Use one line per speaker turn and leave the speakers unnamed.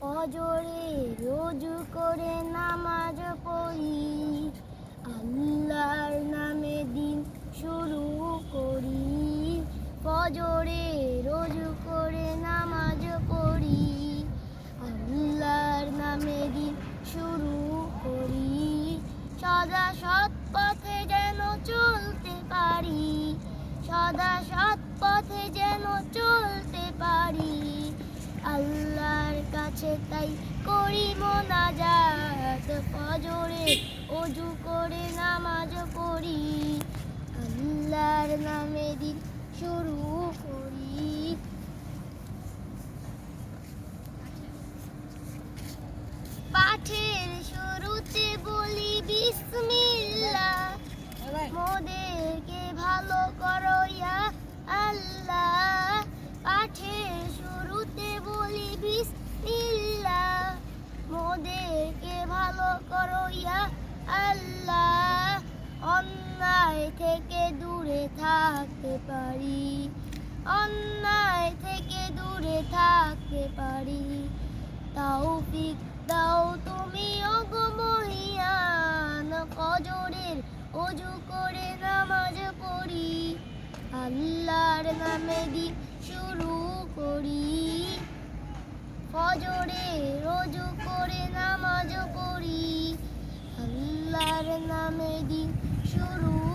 অজরে রোজু করে নামাজ পড়ি। আল্লাহর নামে দিন শুরু করি। ফজরে রোজু করে নামাজ পড়ি। আল্লাহর নামে দিন শুরু করি। সদা সৎ পথে যেন চলতে পারি। সদা সৎ পথে যেন চলতে পারি। কাছে তাই করি মোনাজাত ফজরে। অজু করে নামাজ পড়ি, আল্লাহর নামে দিন শুরু করি। পাঠের শুরুতে বলি বিসমিল্লাহ থেকে দূরে থাকতে পারি। অন্যায় থেকে দূরে থাকতে পারি। তৌফিক দাও তুমি অগমহিয়ান ফজরের অজু করে নামাজ পড়ি। আল্লাহর নামে দি শুরু করি। ফজরে রোজু করে নামাজ পড়ি। আল্লাহর নামে দি শুরু